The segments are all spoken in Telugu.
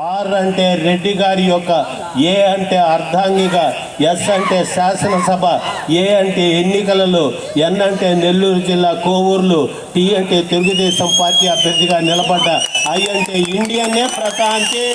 ఆర్ అంటే రెడ్డి గారి యొక్క ఏ అంటే అర్ధాంగిక ఎస్ అంటే శాసనసభ ఏ అంటే ఎన్నికలలో ఎన్ అంటే నెల్లూరు జిల్లా కోవూరులు టీ అంటే తెలుగుదేశం పార్టీ అభ్యర్థిగా నిలబడ్డ ఐ అంటే ఇండియన్నే ప్రశాంతి.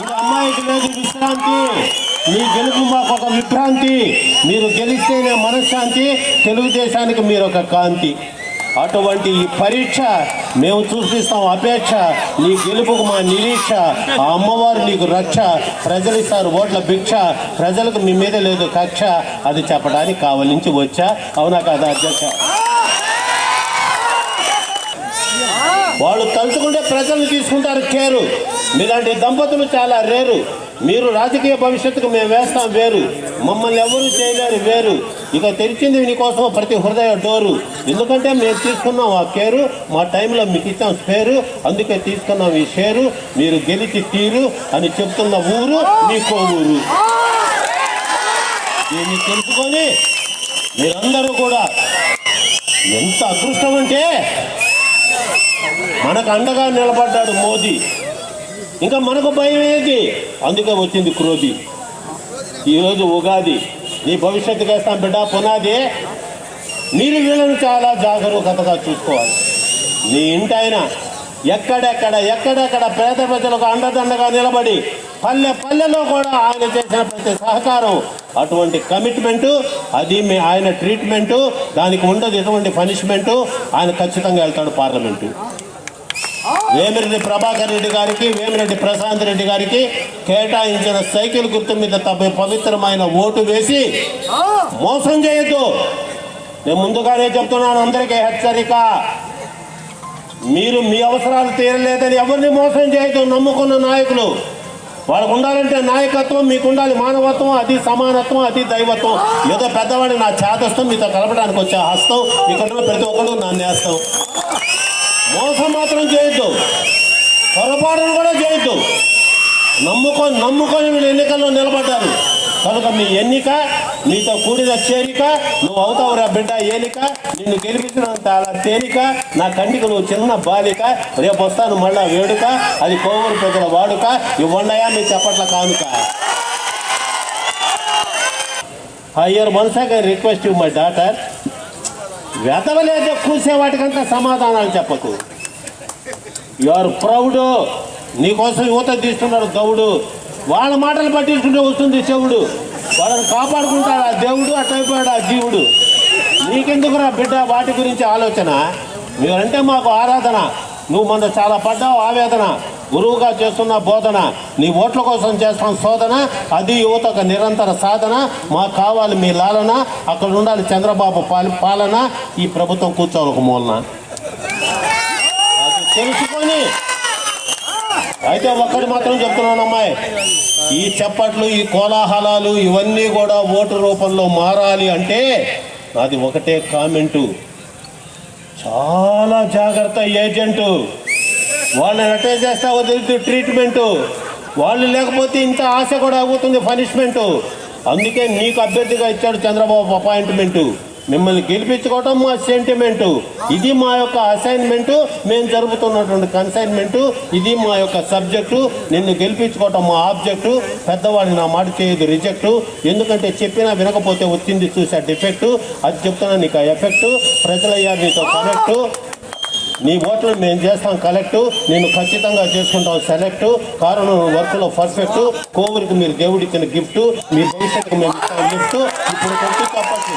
ఇంకా అమ్మాయికి లేదు విశ్రాంతి. మీ గెలుపు మాకు ఒక విభ్రాంతి. మీరు గెలిస్తేనే మనశ్శాంతి. తెలుగుదేశానికి మీరు ఒక కాంతి. అటువంటి ఈ పరీక్ష మేము చూపిస్తాం అపేక్ష నీ గెలుపుకు మా నిరీక్ష ఆ అమ్మవారు నీకు రక్ష ప్రజలు ఇస్తారు ఓట్ల భిక్ష ప్రజలకు మీ మీద లేదు కక్ష అది చెప్పడానికి కావలించి వచ్చా. అవునా కదా అధ్యక్ష? వాళ్ళు తలుచుకుంటే ప్రజలు తీసుకుంటారు కేరు. మీలాంటి దంపతులు చాలా రేరు. మీరు రాజకీయ భవిష్యత్తుకు మేము వేస్తాం వేరు. మమ్మల్ని ఎవరు చేయలేరు వేరు. ఇక తెరిచింది నీకోసం ప్రతి హృదయ డోరు. ఎందుకంటే మేము తీసుకున్నాం ఆ కేరు మా టైంలో మీకు ఇచ్చాం స్పేరు అందుకే తీసుకున్నాం ఈ షేరు మీరు గెలిచి తీరు అని చెప్తున్న ఊరు మీ ఊరు దీన్ని తెలుసుకొని మీరందరూ కూడా ఎంత అదృష్టం అంటే మనకు అండగా నిలబడ్డాడు మోదీ. ఇంకా మనకు భయం ఏది అందుకే వచ్చింది క్రోధి. ఈరోజు ఉగాది. నీ భవిష్యత్తుకి వేస్తాం బిడ్డ పునాది. మీరు వీళ్ళని చాలా జాగరూకతగా చూసుకోవాలి. నీ ఇంటైనా ఎక్కడెక్కడ ఎక్కడెక్కడ పేద ప్రజలకు అండదండగా నిలబడి పల్లె పల్లెలో కూడా ఆయన చేసిన ప్రతి సహకారం అటువంటి కమిట్మెంటు అది మీ ఆయన ట్రీట్మెంటు దానికి ఉండదు ఎటువంటి పనిష్మెంటు ఆయన ఖచ్చితంగా వెళ్తాడు పార్లమెంటు. వేమిరెడ్డి ప్రభాకర్ రెడ్డి గారికి వేమిరెడ్డి ప్రశాంత్ రెడ్డి గారికి కేటాయించిన సైకిల్ గుర్తు మీద తప్ప పవిత్రమైన ఓటు వేసి మోసం చేయొద్దు. నేను ముందుగానే చెప్తున్నాను అందరికీ హెచ్చరిక. మీరు మీ అవసరాలు తీరలేదని ఎవరిని మోసం చేయొద్దు నమ్ముకున్న నాయకులు. వాళ్ళకు ఉండాలంటే నాయకత్వం మీకు ఉండాలి మానవత్వం అది సమానత్వం అది దైవత్వం. ఏదో పెద్దవాడిని నా చేతస్థం మీతో కలపడానికి వచ్చే హస్తం. ఇక్కడ ప్రతి ఒక్కరు నా నేస్తం మోసం మాత్రం చేయొద్దు. పొరపాటును కూడా చేయొద్దు. నమ్ముకొని నమ్ముకొని వీళ్ళు ఎన్నికల్లో నిలబడ్డారు. కనుక మీ ఎన్నిక నీతో కూడిన చేరిక నువ్వు అవుతావురా బిడ్డ ఏలిక నిన్ను గెలిపించినంత అలా తేలిక నా కంటికి నువ్వు చిన్న బాలిక రేపు వస్తాను మళ్ళా వేడుక అది కోవూరు ప్రజల వాడుక ఇవ్వండియా మీ చెప్పట్ల కానుక. Higher once I request you my daughter. వెతవలేదే కూసేవాటికంతా సమాధానాలు చెప్పకు. యువర్ ప్రౌడు నీకోసం యువత తీస్తున్నాడు గౌడు వాళ్ళ మాటలు పట్టించుకుంటే వస్తుంది చెవుడు. వాళ్ళని కాపాడుకుంటాడు ఆ దేవుడు అట్టయిపోయాడు ఆ జీవుడు. నీకెందుకురా బిడ్డ వాటి గురించి ఆలోచన? మీరంటే మాకు ఆరాధన. నువ్వు మొన్న చాలా పడ్డావు ఆవేదన. గురువుగా చేస్తున్న బోధన. నీ ఓట్ల కోసం చేస్తున్న శోధన. అది యువతకు నిరంతర సాధన. మాకు కావాలి మీ లాలన. అక్కడ ఉండాలి చంద్రబాబు పాలి పాలన. ఈ ప్రభుత్వం కూర్చోవాలి ఒక మూలన. అది తెలుసుకొని. అయితే ఒక్కటి మాత్రం చెప్తున్నాను అమ్మాయి. ఈ చప్పట్లు ఈ కోలాహలాలు ఇవన్నీ కూడా ఓటు రూపంలో మారాలి అంటే అది ఒకటే కామెంటు. చాలా జాగ్రత్త ఏజెంటు. వాళ్ళని అటాచ్ చేస్తావో తెలియదు ట్రీట్మెంటు వాళ్ళు లేకపోతే ఇంత ఆశ కూడా అవుతుంది పనిష్మెంటు అందుకే నీకు అభ్యర్థిగా ఇచ్చాడు చంద్రబాబు అపాయింట్మెంటు మిమ్మల్ని గెలిపించుకోవటం మా సెంటిమెంటు ఇది మా యొక్క అసైన్మెంటు మేము జరుపుతున్నటువంటి కన్సైన్మెంటు ఇది మా యొక్క సబ్జెక్టు నిన్ను గెలిపించుకోవటం మా ఆబ్జెక్టు పెద్దవాడిని నా మాట చేయదు రిజెక్టు ఎందుకంటే చెప్పినా వినకపోతే వచ్చింది చూసా డిఫెక్టు అది చెప్తున్నా నీకు ఆ ఎఫెక్టు ప్రజలయ్యారు నీతో కనెక్టు నీ ఓట్లు మేము చేస్తాం కలెక్ట్. నేను ఖచ్చితంగా చేసుకుంటాం సెలెక్ట్. కారణం వర్క్లో పర్ఫెక్ట్. కోవిడ్కి మీరు దేవుడిచ్చిన గిఫ్ట్. మీ భవిష్యత్తుకు మేము ఇస్తాం గిఫ్ట్. ఇప్పుడు కొంచెం తప్పచ్చు